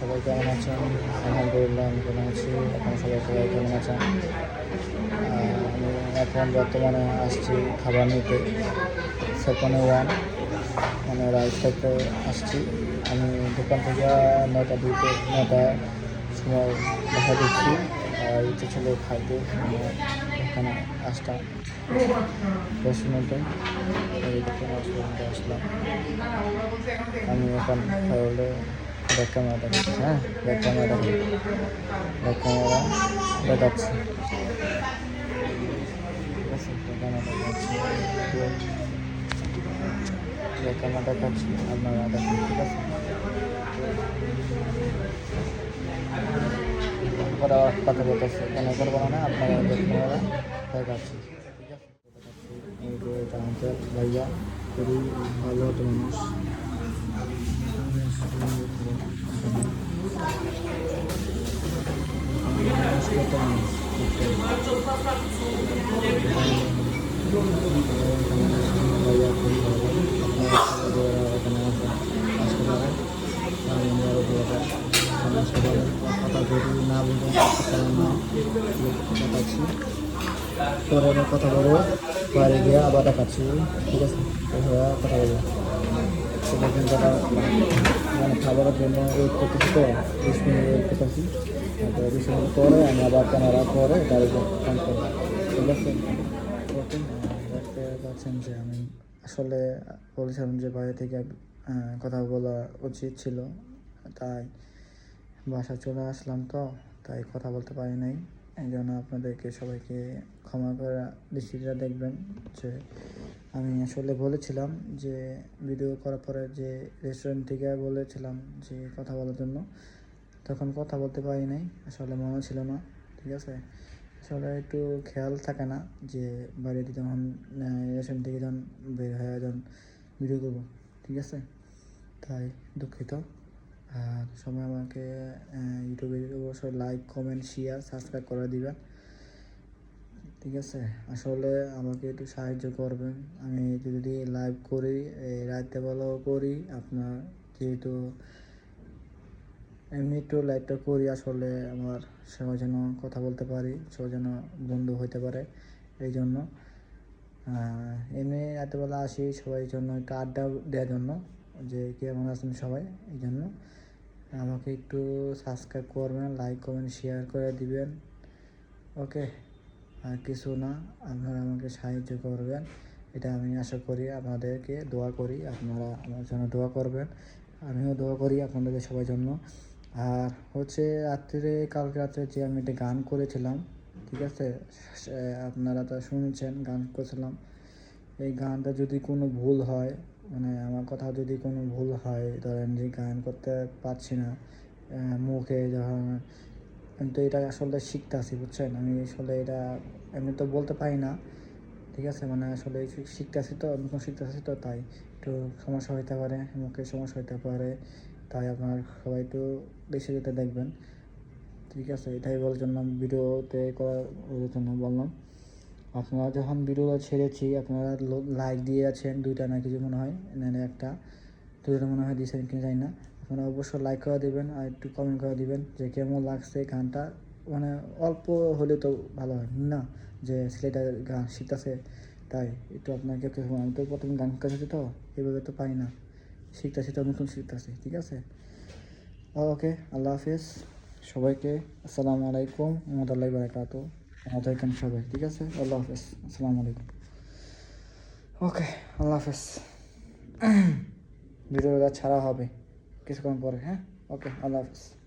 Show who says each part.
Speaker 1: সবাই কেমন আছেন? আলহামদুলিল্লাহ, আমি কেমন আছি। এখন সবাই সবাই কেমন আছেন? আমি এখন বর্তমানে আসছি খাবার নিতে। সেকন্ড ওয়ান মানে রাইস খাইতে আসছি। আমি দোকান থেকে নয়টা দুটো নয়টা সময় দেখা দিচ্ছি। আর ইচ্ছে ছিল খাইতে মানে এখানে আসতাম। দশ মিনিটে আসলাম আমি এখন তাহলে ব্যাক ক্যামেরা দেখাচ্ছি হ্যাঁ ব্যাক ক্যামেরা দেখাচ্ছি ব্যাক ক্যামেরা দেখাচ্ছি ঠিক আছে ব্যাক ক্যামেরা দেখাচ্ছি ব্যাক ক্যামেরা দেখাচ্ছি আপনারা দেখুন ঠিক আছে পরে আবার কথা বলতেছি কেন করব না আপনারা ব্যাক ক্যামেরা দেখাচ্ছি ঠিক আছে দেখাচ্ছি এই যে এটা আমাদের ভাইয়া খুবই ভালো একটা মানুষ পরে আবার কথা বলব বাইরে গিয়ে আবার দেখাচ্ছি ঠিক আছে এভাবে কথা বলব কিন্তু একটা মানে খাবারের জন্য পরে আমি আবার ক্যামেরা করে পাচ্ছেন যে আমি আসলে বলেছিলাম যে বাইরে থেকে কথা বলা উচিত ছিল, তাই বাসা চলে আসলাম তো, তাই কথা বলতে পারি নাই। এই জন্য আপনাদেরকে সবাইকে ক্ষমা করা দৃষ্টিটা দেখবেন যে আমি আসলে বলেছিলাম যে ভিডিও করার পরে যে রেস্টুরেন্ট থেকে বলেছিলাম যে কথা বলার জন্য, তখন কথা বলতে পারি নাই, আসলে মনে ছিল না, ঠিক আছে? আসলে একটু খেয়াল থাকে না যে বাড়িতে যখন রেস্টুরেন্ট থেকে যখন বের হয়ে যখন ভিডিও করব, ঠিক আছে? তাই দুঃখিত। আর সবাই আমাকে ইউটিউবে অবশ্যই লাইক কমেন্ট শেয়ার সাবস্ক্রাইব করে দিবেন। ঠিক আছে? আসলে আমাকে একটু সাহায্য করবেন। আমি যদি লাইভ করি, এই রাতে করি, আপনার যেহেতু এমনি একটু লাইভটা করি, আসলে আমার সবাই যেন কথা বলতে পারি, সবাই যেন বন্ধু হতে পারে, এই জন্য। এমনি রাতেবেলা আসি, সবাই জন্য একটু আড্ডা দেওয়ার জন্য। যে কেমন আছেন সবাই, এই জন্য। আমাকে একটু সাবস্ক্রাইব করবেন লাইক করবেন শেয়ার করে দিবেন। ওকে আর কিছু না, আপনারা আমাকে সাহায্য করবেন। এটা আমি আশা করি আপনাদেরকে দোয়া করি, আপনারা আমার জন্য দোয়া করবেন। আমিও দোয়া করি আপনাদের সবার জন্য। আর হচ্ছে রাত্রে, কালকে রাত্রে যে আমি একটা গান করেছিলাম, ঠিক আছে? আপনারা তো শুনেছেন, গান করেছিলাম। এই গানটা যদি কোনো ভুল হয় মানে আমার কথা যদি কোনো ভুল হয়, ধরেন যে গান করতে পারছি না মুখে যখন, আমি তো এটা আসলে শিখতে আসি বুঝছেন? আমি আসলে এটা এমনি তো বলতে পারি না, ঠিক আছে? মানে আসলে শিখতে আসি তো নতুন শিখতে আসি তো, তাই একটু সমস্যা হতে পারে, মুখে সমস্যা হইতে পারে, তাই আপনার সবাই একটু বেশি যেতে দেখবেন, ঠিক আছে? এটাই বলার জন্য আমি ভিডিওতে করার জন্য বললাম। আপনারা যখন ভিডিও ছেড়েছি, আপনারা লাইক দিয়ে আছেন, দুইটা না কিছু মনে হয়, না একটা। দুইটা মনে হয় দিয়েছেন কিনা জানি না। আপনারা অবশ্যই লাইক করে দেবেন আর একটু কমেন্ট করে দিবেন যে কেমন লাগছে গানটা। মানে অল্প হলে তো ভালো হয়, না? যে ছেলেটা গান শিখতেছে, তাই একটু আপনাকে আমি তো প্রথমে গান শিখতেছি তো, এভাবে তো পাই না। শিখতেছি তো, নতুন শিখতেছি, ঠিক আছে? ওকে, আল্লাহ হাফিজ। সবাইকে আসসালামু আলাইকুম, রহমতুল্লাহ বারাকাতু ভালো থাকেন সবাই, ঠিক আছে? আল্লাহ হাফেজ, আসসালামু আলাইকুম। ওকে আল্লাহ হাফেজ। ভিডিওটা ছাড়া হবে কিছুক্ষণ পরে হ্যাঁ? ওকে আল্লাহ হাফেজ।